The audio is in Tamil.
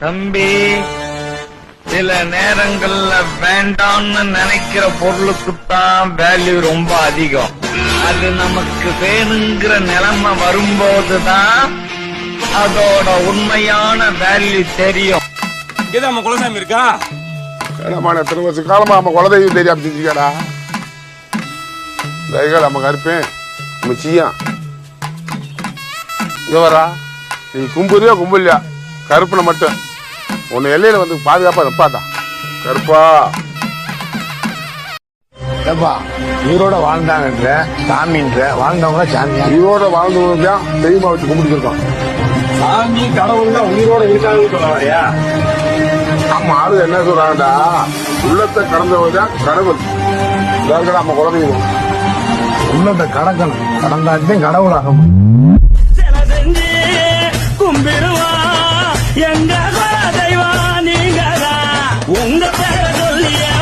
தம்பி சில நேரங்கள்ல வேண்டாம்னு நினைக்கிற பொருளுக்குத்தான் வேல்யூ ரொம்ப அதிகம். அது நமக்கு வேணுங்கிற நிலைமை வரும்போதுதான் அதோட உண்மையான வேல்யூ தெரியும். இங்கதான் நம்ம குலசாமி இருக்கா? ஏடாமா எத்தனை வருஷ காலமா நம்ம குலதெய்வம் தெரியாம செஞ்சுக்கடா தயகள் நம்ம கருப்பேன் நம்ம வரா நீ கும்புறியா கும்புலையா கருப்புல மட்டும். உன்னை எல்லையில வந்து பாதுகாப்பா நிப்பாட்டா? கருப்பா. ஏப்பா உயிரோட வாழ்ந்தாங்கன்ற சாமின்ற வாழ்ந்தவங்க சாமியா? உயிரோட வாழ்ந்தவங்க தான் தெய்வமா வச்சு கும்பிட்டுருக்கோம் சாமி கடவுள் தான் உயிரோட இருக்காங்கன்னு சொல்ல வரையா நம்ம ஆளு என்ன சொல்றாங்கடா? உள்ளத்தை கடந்தவங்க தான் கடவுள். நம்ம குலதெய்வம் உள்ளத்தை கடக்கணும். கடந்தாச்சும் கடவுளாக முடியும் உங்க பேர சொல்லியா.